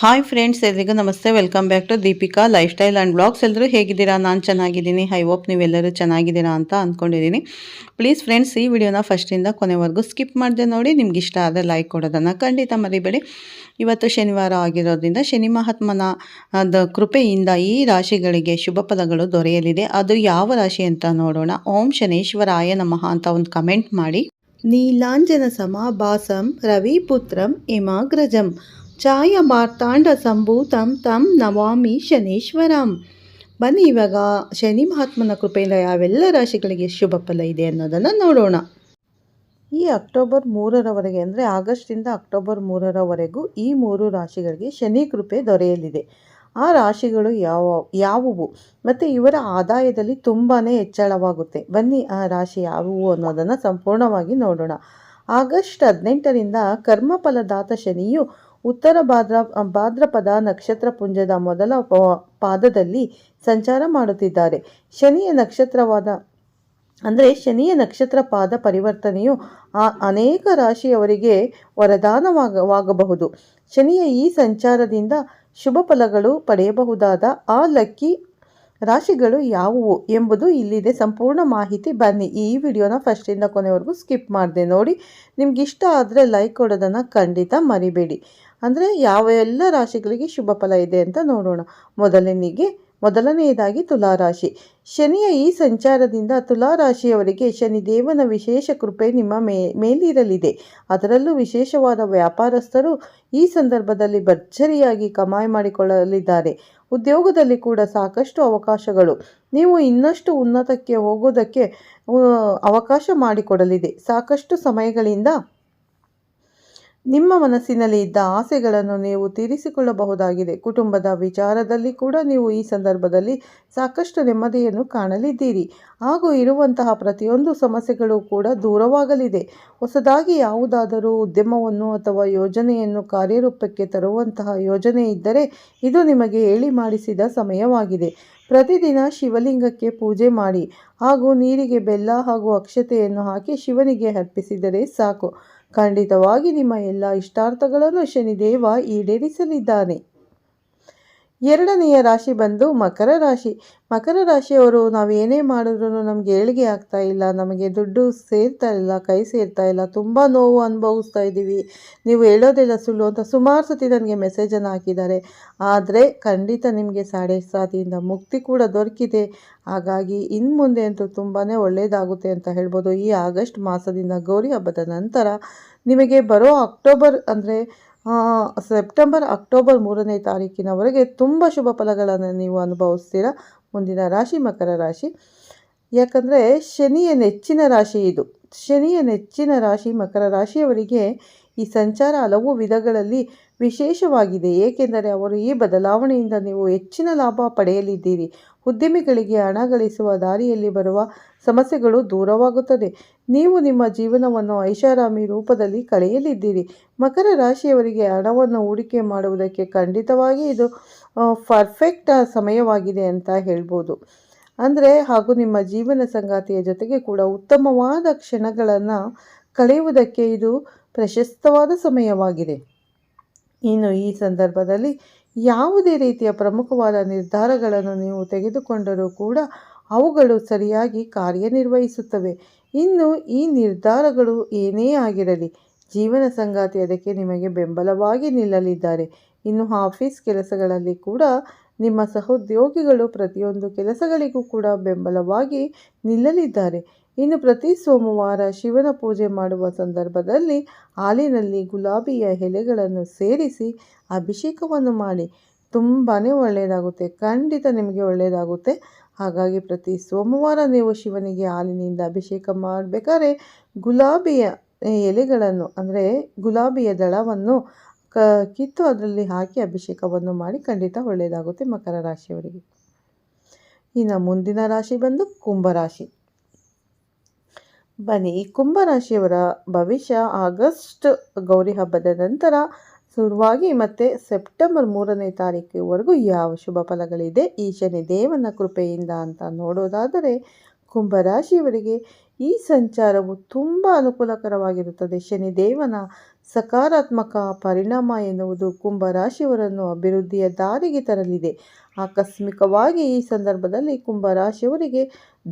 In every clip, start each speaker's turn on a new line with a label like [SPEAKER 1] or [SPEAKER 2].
[SPEAKER 1] Hi friends ಎಲ್ರಿಗೂ ನಮಸ್ತೆ. Welcome back to Deepika lifestyle and blogs ಎಲ್ಲರೂ ಹೇಗಿದ್ದೀರಾ? ನಾನು ಚೆನ್ನಾಗಿದ್ದೀನಿ. ಐ ಹೋಪ್ ನೀವೆಲ್ಲರೂ ಚೆನ್ನಾಗಿದ್ದೀರಾ ಅಂತ ಅಂದ್ಕೊಂಡಿದ್ದೀನಿ ಪ್ಲೀಸ್ ಫ್ರೆಂಡ್ಸ್ ಈ ವಿಡಿಯೋನ ಫಸ್ಟಿಂದ ಕೊನೆವರೆಗೂ ಸ್ಕಿಪ್ ಮಾಡಿದೆ ನೋಡಿ. ನಿಮ್ಗೆ ಇಷ್ಟ ಆದರೆ ಲೈಕ್ ಕೊಡೋದನ್ನು ಖಂಡಿತ ಮರಿಬೇಡಿ. ಇವತ್ತು ಶನಿವಾರ ಆಗಿರೋದ್ರಿಂದ ಶನಿ ಮಹಾತ್ಮನ ಕೃಪೆಯಿಂದ ಈ ರಾಶಿಗಳಿಗೆ ಶುಭ ಫಲಗಳು ದೊರೆಯಲಿದೆ. ಅದು ಯಾವ ರಾಶಿ ಅಂತ ನೋಡೋಣ. ಓಂ ಶನೇಶ್ವರಾಯ ನಮಃ ಅಂತ ಒಂದು ಕಮೆಂಟ್ ಮಾಡಿ. ನೀಲಾಂಜನ ಸಮಾಭಾಸಂ ರವಿಪುತ್ರಂ ಇಮಾಗ್ರಜಂ ಛಾಯ ಮಾರ್ತಾಂಡ ಸಂಭೂತಂ ತಂ ನವಾಮಿ ಶನೇಶ್ವರಂ. ಬನ್ನಿ ಇವಾಗ ಶನಿ ಮಹಾತ್ಮನ ಕೃಪೆಯಿಂದ ಯಾವೆಲ್ಲ ರಾಶಿಗಳಿಗೆ ಶುಭ ಫಲ ಇದೆ ಅನ್ನೋದನ್ನು ನೋಡೋಣ. ಈ ಅಕ್ಟೋಬರ್ ಮೂರರವರೆಗೆ ಅಂದರೆ ಆಗಸ್ಟಿಂದ ಅಕ್ಟೋಬರ್ ಮೂರರವರೆಗೂ ಈ ಮೂರು ರಾಶಿಗಳಿಗೆ ಶನಿ ಕೃಪೆ ದೊರೆಯಲಿದೆ. ಆ ರಾಶಿಗಳು ಯಾವ, ಯಾವುವು? ಮತ್ತು ಇವರ ಆದಾಯದಲ್ಲಿ ತುಂಬಾ ಹೆಚ್ಚಳವಾಗುತ್ತೆ. ಬನ್ನಿ ಆ ರಾಶಿ ಯಾವುವು ಅನ್ನೋದನ್ನು ಸಂಪೂರ್ಣವಾಗಿ ನೋಡೋಣ. ಆಗಸ್ಟ್ ಹದಿನೆಂಟರಿಂದ ಕರ್ಮಫಲದಾತ ಶನಿಯು ಉತ್ತರ ಭಾದ್ರ ಭಾದ್ರಪದ ನಕ್ಷತ್ರ ಪುಂಜದ ಮೊದಲ ಪಾದದಲ್ಲಿ ಸಂಚಾರ ಮಾಡುತ್ತಿದ್ದಾರೆ. ಶನಿಯ ನಕ್ಷತ್ರವಾದ, ಅಂದರೆ ಶನಿಯ ನಕ್ಷತ್ರ ಪಾದ ಪರಿವರ್ತನೆಯು, ಆ, ಅನೇಕ ರಾಶಿಯವರಿಗೆ ವರದಾನವಾಗಬಹುದು. ಶನಿಯ ಈ ಸಂಚಾರದಿಂದ ಶುಭ ಫಲಗಳು ಪಡೆಯಬಹುದಾದ ಆ ಲಕ್ಕಿ ರಾಶಿಗಳು ಯಾವುವು ಎಂಬುದು ಇಲ್ಲಿದೆ ಸಂಪೂರ್ಣ ಮಾಹಿತಿ. ಬನ್ನಿ, ಈ ವಿಡಿಯೋನ ಫಸ್ಟಿಂದ ಕೊನೆವರೆಗೂ ಸ್ಕಿಪ್ ಮಾಡಿದೆ ನೋಡಿ. ನಿಮ್ಗೆ ಇಷ್ಟ ಆದರೆ ಲೈಕ್ ಕೊಡೋದನ್ನು ಖಂಡಿತ ಮರಿಬೇಡಿ. ಅಂದರೆ ಯಾವ ಎಲ್ಲ ರಾಶಿಗಳಿಗೆ ಶುಭ ಫಲ ಇದೆ ಅಂತ ನೋಡೋಣ. ಮೊದಲನಿಗೆ, ಮೊದಲನೆಯದಾಗಿ ತುಲಾರಾಶಿ ಶನಿಯ ಈ ಸಂಚಾರದಿಂದ ತುಲಾರಾಶಿಯವರಿಗೆ ಶನಿದೇವನ ವಿಶೇಷ ಕೃಪೆ ನಿಮ್ಮ ಮೇ, ಮೇಲಿರಲಿದೆ. ಅದರಲ್ಲೂ ವಿಶೇಷವಾದ ವ್ಯಾಪಾರಸ್ಥರು ಈ ಸಂದರ್ಭದಲ್ಲಿ ಭರ್ಜರಿಯಾಗಿ ಕಮಾಯಿ ಮಾಡಿಕೊಳ್ಳಲಿದ್ದಾರೆ. ಉದ್ಯೋಗದಲ್ಲಿ ಕೂಡ ಸಾಕಷ್ಟು ಅವಕಾಶಗಳು. ನೀವು ಇನ್ನಷ್ಟು ಉನ್ನತಕ್ಕೆ ಹೋಗೋದಕ್ಕೆ ಅವಕಾಶ ಮಾಡಿಕೊಡಲಿದೆ. ಸಾಕಷ್ಟು ಸಮಯಗಳಿಂದ ನಿಮ್ಮ ಮನಸ್ಸಿನಲ್ಲಿ ಇದ್ದ ಆಸೆಗಳನ್ನು ನೀವು ತೀರಿಸಿಕೊಳ್ಳಬಹುದಾಗಿದೆ. ಕುಟುಂಬದ ವಿಚಾರದಲ್ಲಿ ಕೂಡ ನೀವು ಈ ಸಂದರ್ಭದಲ್ಲಿ ಸಾಕಷ್ಟು ನೆಮ್ಮದಿಯನ್ನು ಕಾಣಲಿದ್ದೀರಿ. ಹಾಗೂ ಇರುವಂತಹ ಪ್ರತಿಯೊಂದು ಸಮಸ್ಯೆಗಳು ಕೂಡ ದೂರವಾಗಲಿದೆ. ಹೊಸದಾಗಿ ಯಾವುದಾದರೂ ಉದ್ಯಮವನ್ನು ಅಥವಾ ಯೋಜನೆಯನ್ನು ಕಾರ್ಯರೂಪಕ್ಕೆ ತರುವಂತಹ ಯೋಜನೆ ಇದ್ದರೆ ಇದು ನಿಮಗೆ ಹೇಳಿ ಮಾಡಿಸಿದ ಸಮಯವಾಗಿದೆ. ಪ್ರತಿದಿನ ಶಿವಲಿಂಗಕ್ಕೆ ಪೂಜೆ ಮಾಡಿ ಹಾಗೂ ನೀರಿಗೆ ಬೆಲ್ಲ ಹಾಗೂ ಅಕ್ಷತೆಯನ್ನು ಹಾಕಿ ಶಿವನಿಗೆ ಅರ್ಪಿಸಿದರೆ ಸಾಕು. ಖಂಡಿತವಾಗಿ ನಿಮ್ಮ ಎಲ್ಲ ಇಷ್ಟಾರ್ಥಗಳನ್ನು ಶನಿದೇವ ಈಡೇರಿಸಲಿದ್ದಾನೆ. ಎರಡನೆಯ ರಾಶಿ ಬಂದು ಮಕರ ರಾಶಿ. ಮಕರ ರಾಶಿಯವರು ನಾವು ಏನೇ ಮಾಡಿದ್ರೂ ನಮಗೆ ಏಳಿಗೆ ಆಗ್ತಾ ಇಲ್ಲ, ನಮಗೆ ದುಡ್ಡು ಸೇರ್ತಾ ಇಲ್ಲ, ಕೈ ಸೇರ್ತಾ ಇಲ್ಲ, ತುಂಬ ನೋವು ಅನುಭವಿಸ್ತಾ ಇದ್ದೀವಿ. ನೀವು ಹೇಳೋದೆಲ್ಲ ಸುಳ್ಳು ಅಂತ ಸುಮಾರು ಸತಿ ನನಗೆ ಮೆಸೇಜನ್ನು ಹಾಕಿದ್ದಾರೆ. ಆದರೆ ಖಂಡಿತ ನಿಮಗೆ ಸಾಡೆ ಸಾತಿಯಿಂದ ಮುಕ್ತಿ ಕೂಡ ದೊರಕಿದೆ. ಹಾಗಾಗಿ ಇನ್ನು ಮುಂದೆ ಅಂತೂ ತುಂಬಾ ಒಳ್ಳೆಯದಾಗುತ್ತೆ ಅಂತ ಹೇಳ್ಬೋದು. ಈ ಆಗಸ್ಟ್ ಮಾಸದಿಂದ ಗೌರಿ ಹಬ್ಬದ ನಂತರ ನಿಮಗೆ ಬರೋ ಅಕ್ಟೋಬರ್ ಅಂದರೆ ಸೆಪ್ಟೆಂಬರ್, ಅಕ್ಟೋಬರ್ ಮೂರನೇ ತಾರೀಕಿನವರೆಗೆ ತುಂಬ ಶುಭ ಫಲಗಳನ್ನು ನೀವು ಅನುಭವಿಸ್ತೀರ? ಮುಂದಿನ ರಾಶಿ, ಮಕರ ರಾಶಿ. ಯಾಕಂದರೆ ಶನಿಯ ನೆಚ್ಚಿನ ರಾಶಿ ಇದು. ಶನಿಯ ನೆಚ್ಚಿನ ರಾಶಿ, ಮಕರ ರಾಶಿಯವರಿಗೆ ಈ ಸಂಚಾರ ಹಲವು ವಿಧಗಳಲ್ಲಿ ವಿಶೇಷವಾಗಿದೆ ಏಕೆಂದರೆ ಅವರು ಈ ಬದಲಾವಣೆಯಿಂದ ನೀವು ಹೆಚ್ಚಿನ ಲಾಭ ಪಡೆಯಲಿದ್ದೀರಿ. ಉದ್ಯಮಿಗಳಿಗೆ ಹಣ ಗಳಿಸುವ ದಾರಿಯಲ್ಲಿ ಬರುವ ಸಮಸ್ಯೆಗಳು ದೂರವಾಗುತ್ತದೆ. ನೀವು ನಿಮ್ಮ ಜೀವನವನ್ನು ಐಷಾರಾಮಿ ರೂಪದಲ್ಲಿ ಕಳೆಯಲಿದ್ದೀರಿ. ಮಕರ ರಾಶಿಯವರಿಗೆ ಹಣವನ್ನು ಹೂಡಿಕೆ ಮಾಡುವುದಕ್ಕೆ ಖಂಡಿತವಾಗಿ ಇದು ಪರ್ಫೆಕ್ಟ್ ಸಮಯವಾಗಿದೆ ಅಂತ ಹೇಳ್ಬೋದು. ಅಂದರೆ, ಹಾಗೂ ನಿಮ್ಮ ಜೀವನ ಸಂಗಾತಿಯ ಜೊತೆಗೆ ಕೂಡ ಉತ್ತಮವಾದ ಕ್ಷಣಗಳನ್ನು ಕಳೆಯುವುದಕ್ಕೆ ಇದು ಪ್ರಶಸ್ತವಾದ ಸಮಯವಾಗಿದೆ. ಇನ್ನು ಈ ಸಂದರ್ಭದಲ್ಲಿ ಯಾವುದೇ ರೀತಿಯ ಪ್ರಮುಖವಾದ ನಿರ್ಧಾರಗಳನ್ನು ನೀವು ತೆಗೆದುಕೊಂಡರೂ ಕೂಡ ಅವುಗಳು ಸರಿಯಾಗಿ ಕಾರ್ಯನಿರ್ವಹಿಸುತ್ತವೆ. ಇನ್ನು ಈ ನಿರ್ಧಾರಗಳು ಏನೇ ಆಗಿರಲಿ, ಜೀವನ ಸಂಗಾತಿ ಅದಕ್ಕೆ ನಿಮಗೆ ಬೆಂಬಲವಾಗಿ ನಿಲ್ಲಲಿದ್ದಾರೆ. ಇನ್ನು ಆಫೀಸ್ ಕೆಲಸಗಳಲ್ಲಿ ಕೂಡ ನಿಮ್ಮ ಸಹೋದ್ಯೋಗಿಗಳು ಪ್ರತಿಯೊಂದು ಕೆಲಸಗಳಿಗೂ ಕೂಡ ಬೆಂಬಲವಾಗಿ ನಿಲ್ಲಲಿದ್ದಾರೆ. ಇನ್ನು ಪ್ರತಿ ಸೋಮವಾರ ಶಿವನ ಪೂಜೆ ಮಾಡುವ ಸಂದರ್ಭದಲ್ಲಿ ಹಾಲಿನಲ್ಲಿ ಗುಲಾಬಿಯ ಎಲೆಗಳನ್ನು ಸೇರಿಸಿ ಅಭಿಷೇಕವನ್ನು ಮಾಡಿ. ತುಂಬಾ ಒಳ್ಳೆಯದಾಗುತ್ತೆ, ಖಂಡಿತ ನಿಮಗೆ ಒಳ್ಳೆಯದಾಗುತ್ತೆ. ಹಾಗಾಗಿ ಪ್ರತಿ ಸೋಮವಾರ ನೀವು ಶಿವನಿಗೆ ಹಾಲಿನಿಂದ ಅಭಿಷೇಕ ಮಾಡಬೇಕಾದ್ರೆ ಗುಲಾಬಿಯ ಎಲೆಗಳನ್ನು, ಅಂದರೆ ಗುಲಾಬಿಯ ದಳವನ್ನು ಕ, ಕಿತ್ತು ಅದರಲ್ಲಿ ಹಾಕಿ ಅಭಿಷೇಕವನ್ನು ಮಾಡಿ ಖಂಡಿತ ಒಳ್ಳೆಯದಾಗುತ್ತೆ ಮಕರ ರಾಶಿಯವರಿಗೆ. ಇನ್ನು ಮುಂದಿನ ರಾಶಿ ಬಂದು ಕುಂಭರಾಶಿ ಬನ್ನಿ ಕುಂಭರಾಶಿಯವರ ಭವಿಷ್ಯ ಆಗಸ್ಟ್ ಗೌರಿ ಹಬ್ಬದ ನಂತರ ಶುರುವಾಗಿ ಮತ್ತೆ ಸೆಪ್ಟೆಂಬರ್ ಮೂರನೇ ತಾರೀಕಿವರೆಗೂ ಯಾವ ಶುಭ ಫಲಗಳಿದೆ? ಈ ಶನಿ ದೇವನ ಕೃಪೆಯಿಂದ ಅಂತ ನೋಡೋದಾದರೆ ಕುಂಭರಾಶಿಯವರಿಗೆ ಈ ಸಂಚಾರವು ತುಂಬ ಅನುಕೂಲಕರವಾಗಿರುತ್ತದೆ. ಶನಿದೇವನ ಸಕಾರಾತ್ಮಕ ಪರಿಣಾಮ ಎನ್ನುವುದು ಕುಂಭರಾಶಿಯವರನ್ನು ಅಭಿವೃದ್ಧಿಯ ದಾರಿಗೆ ತರಲಿದೆ. ಆಕಸ್ಮಿಕವಾಗಿ ಈ ಸಂದರ್ಭದಲ್ಲಿ ಕುಂಭರಾಶಿಯವರಿಗೆ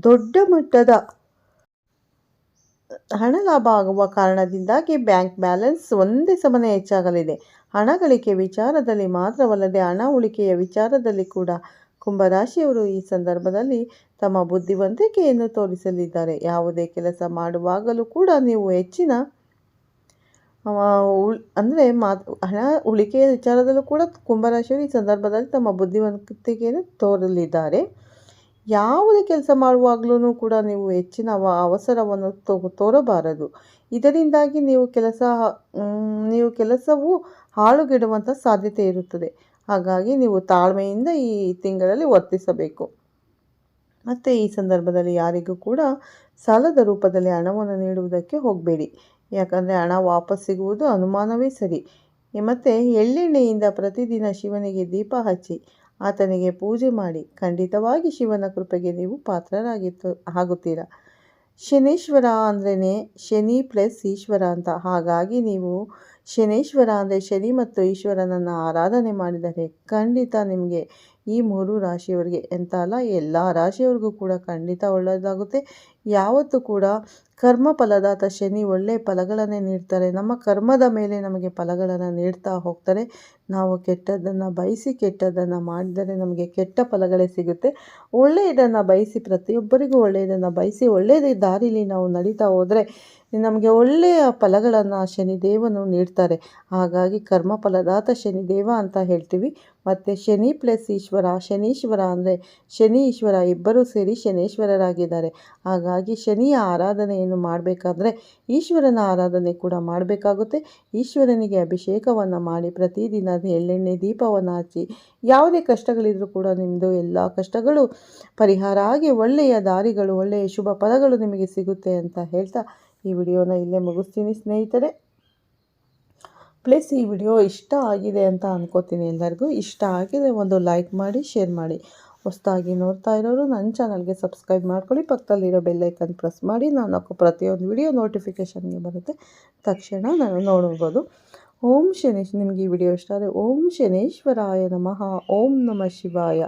[SPEAKER 1] ದೊಡ್ಡ ಮಟ್ಟದ ಹಣ ಲಾಭ ಆಗುವ ಕಾರಣದಿಂದಾಗಿ ಬ್ಯಾಂಕ್ ಬ್ಯಾಲೆನ್ಸ್ ಒಂದೇ ಸಮನೆ ಹೆಚ್ಚಾಗಲಿದೆ. ಹಣ ಗಳಿಕೆ ವಿಚಾರದಲ್ಲಿ ಮಾತ್ರವಲ್ಲದೆ ಹಣ ಉಳಿಕೆಯ ವಿಚಾರದಲ್ಲಿ ಕೂಡ ಕುಂಭರಾಶಿಯವರು ಈ ಸಂದರ್ಭದಲ್ಲಿ ತಮ್ಮ ಬುದ್ಧಿವಂತಿಕೆಯನ್ನು ತೋರಿಸಲಿದ್ದಾರೆ. ಯಾವುದೇ ಕೆಲಸ ಮಾಡುವಾಗಲೂ ಕೂಡ ನೀವು ಹೆಚ್ಚಿನ ಉಳ್, ಅಂದರೆ ಮಾತು, ಹಣ ಉಳಿಕೆಯ ವಿಚಾರದಲ್ಲೂ ಕೂಡ ಕುಂಭರಾಶಿಯವರು ಈ ಸಂದರ್ಭದಲ್ಲಿ ತಮ್ಮ ಬುದ್ಧಿವಂತಿಕೆಯನ್ನು ತೋರಲಿದ್ದಾರೆ. ಯಾವುದೇ ಕೆಲಸ ಮಾಡುವಾಗಲೂ ಕೂಡ ನೀವು ಹೆಚ್ಚಿನ ಅವ, ಅವಸರವನ್ನು ತೋ, ತೋರಬಾರದು. ಇದರಿಂದಾಗಿ ನೀವು ಕೆಲಸ ನೀವು ಕೆಲಸವು ಹಾಳುಗೆಡುವಂಥ ಸಾಧ್ಯತೆ ಇರುತ್ತದೆ. ಹಾಗಾಗಿ ನೀವು ತಾಳ್ಮೆಯಿಂದ ಈ ತಿಂಗಳಲ್ಲಿ ವರ್ತಿಸಬೇಕು. ಮತ್ತು ಈ ಸಂದರ್ಭದಲ್ಲಿ ಯಾರಿಗೂ ಕೂಡ ಸಾಲದ ರೂಪದಲ್ಲಿ ಹಣವನ್ನು ನೀಡುವುದಕ್ಕೆ ಹೋಗಬೇಡಿ. ಯಾಕಂದರೆ ಹಣ ವಾಪಸ್ ಸಿಗುವುದು ಅನುಮಾನವೇ ಸರಿ. ಮತ್ತು ಎಳ್ಳೆಣ್ಣೆಯಿಂದ ಪ್ರತಿದಿನ ಶಿವನಿಗೆ ದೀಪ ಹಚ್ಚಿ ಆತನಿಗೆ ಪೂಜೆ ಮಾಡಿ, ಖಂಡಿತವಾಗಿ ಶಿವನ ಕೃಪೆಗೆ ನೀವು ಪಾತ್ರರಾಗಿತ್ತು, ಆಗುತ್ತೀರಾ. ಶನೇಶ್ವರ ಅಂದ್ರೇ ಶನಿ ಪ್ಲಸ್ ಈಶ್ವರ ಅಂತ. ಹಾಗಾಗಿ ನೀವು ಶನೇಶ್ವರ ಅಂದರೆ ಶನಿ ಮತ್ತು ಈಶ್ವರನನ್ನು ಆರಾಧನೆ ಮಾಡಿದರೆ ಖಂಡಿತ ನಿಮಗೆ ಈ ಮೂರು ರಾಶಿಯವರಿಗೆ, ಎಂತ ಅಲ್ಲ, ಎಲ್ಲ ರಾಶಿಯವ್ರಿಗೂ ಕೂಡ ಖಂಡಿತ ಒಳ್ಳೆಯದಾಗುತ್ತೆ. ಯಾವತ್ತೂ ಕೂಡ ಕರ್ಮ ಫಲದಾತ ಶನಿ ಒಳ್ಳೆಯ ಫಲಗಳನ್ನೇ ನೀಡ್ತಾರೆ. ನಮ್ಮ ಕರ್ಮದ ಮೇಲೆ ನಮಗೆ ಫಲಗಳನ್ನು ನೀಡ್ತಾ ಹೋಗ್ತಾರೆ. ನಾವು ಕೆಟ್ಟದ್ದನ್ನು ಬಯಸಿ ಕೆಟ್ಟದ್ದನ್ನು ಮಾಡಿದರೆ ನಮಗೆ ಕೆಟ್ಟ ಫಲಗಳೇ ಸಿಗುತ್ತೆ. ಒಳ್ಳೆಯದನ್ನು ಬಯಸಿ ಪ್ರತಿಯೊಬ್ಬರಿಗೂ ಒಳ್ಳೆಯದನ್ನು ಬಯಸಿ ಒಳ್ಳೆಯದೇ ದಾರಿಲಿ ನಾವು ನಡೀತಾ ಹೋದರೆ ನಮಗೆ ಒಳ್ಳೆಯ ಫಲಗಳನ್ನು ಶನಿದೇವನು ನೀಡ್ತಾರೆ. ಹಾಗಾಗಿ ಕರ್ಮ ಫಲದಾತ ಶನಿದೇವ ಅಂತ ಹೇಳ್ತೀವಿ. ಮತ್ತು ಶನಿ ಪ್ಲಸ್ ಈಶ್ವರ, ಶನೀಶ್ವರ ಅಂದರೆ ಶನಿ, ಈಶ್ವರ ಇಬ್ಬರೂ ಸೇರಿ ಶನೇಶ್ವರರಾಗಿದ್ದಾರೆ. ಹಾಗಾಗಿ ಶನಿಯ ಆರಾಧನೆಯನ್ನು ಮಾಡಬೇಕಾದ್ರೆ ಈಶ್ವರನ ಆರಾಧನೆ ಕೂಡ ಮಾಡಬೇಕಾಗುತ್ತೆ. ಈಶ್ವರನಿಗೆ ಅಭಿಷೇಕವನ್ನು ಮಾಡಿ ಪ್ರತಿದಿನ ಎಳ್ಳೆಣ್ಣೆ ದೀಪವನ್ನು ಹಚ್ಚಿ ಯಾವುದೇ ಕಷ್ಟಗಳಿದ್ರೂ ಕೂಡ ನಿಮ್ಮದು ಎಲ್ಲ ಕಷ್ಟಗಳು ಪರಿಹಾರ ಆಗಿ ಒಳ್ಳೆಯ ದಾರಿಗಳು, ಒಳ್ಳೆಯ ಶುಭ ಫಲಗಳು ನಿಮಗೆ ಸಿಗುತ್ತೆ ಅಂತ ಹೇಳ್ತಾ ಈ ವಿಡಿಯೋನ ಇಲ್ಲೇ ಮುಗಿಸ್ತೀನಿ ಸ್ನೇಹಿತರೆ. ಪ್ಲಸ್ ಈ ವಿಡಿಯೋ ಇಷ್ಟ ಆಗಿದೆ ಅಂತ ಅನ್ಕೋತೀನಿ ಎಲ್ಲರಿಗೂ. ಇಷ್ಟ ಆಗಿದೆ ಒಂದು ಲೈಕ್ ಮಾಡಿ, ಶೇರ್ ಮಾಡಿ. ಹೊಸದಾಗಿ ನೋಡ್ತಾ ಇರೋರು ನನ್ನ ಚಾನಲ್ಗೆ ಸಬ್ಸ್ಕ್ರೈಬ್ ಮಾಡ್ಕೊಳ್ಳಿ. ಪಕ್ಕದಲ್ಲಿರೋ ಬೆಲ್ಲೈಕನ್ ಪ್ರೆಸ್ ಮಾಡಿ. ನಾನು ಪ್ರತಿಯೊಂದು ವಿಡಿಯೋ ನೋಟಿಫಿಕೇಷನ್ಗೆ ಬರುತ್ತೆ. ತಕ್ಷಣ ನಾನು ನೋಡ್ಬೋದು. ಓಂ ಶನೇಶ್, ನಿಮಗೆ ಈ ವಿಡಿಯೋ ಇಷ್ಟ ಆದರೆ ಓಂ ಶನೇಶ್ವರಾಯ ನಮಃ, ಓಂ ನಮಃ ಶಿವಾಯ.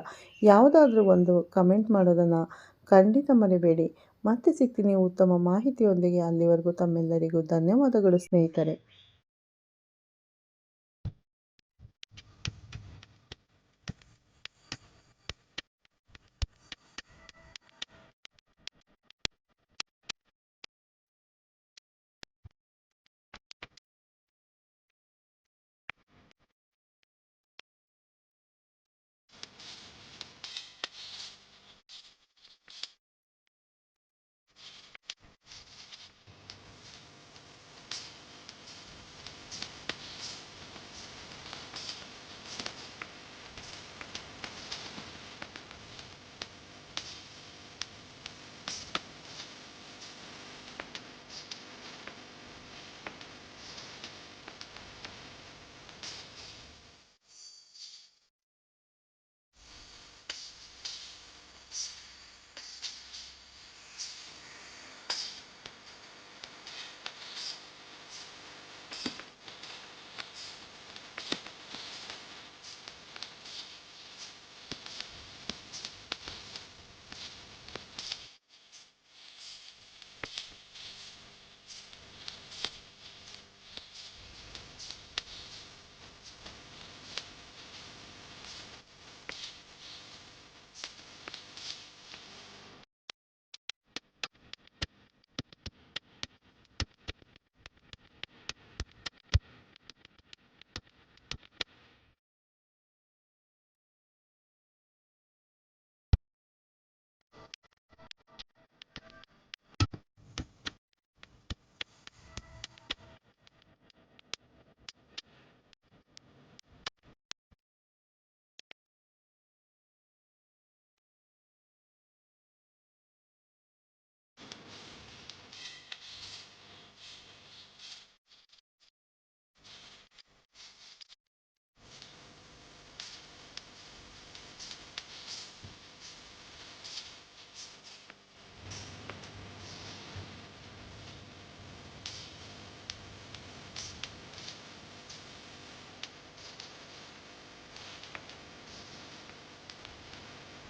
[SPEAKER 1] ಯಾವುದಾದ್ರೂ ಒಂದು ಕಮೆಂಟ್ ಮಾಡೋದನ್ನು ಖಂಡಿತ ಮರಿಬೇಡಿ. ಮತ್ತೆ ಸಿಗ್ತೀನಿ. ಉತ್ತಮ ಮಾಹಿತಿಯೊಂದಿಗೆ ಅಲ್ಲಿವರೆಗೂ ತಮ್ಮೆಲ್ಲರಿಗೂ ಧನ್ಯವಾದಗಳು ಸ್ನೇಹಿತರೆ.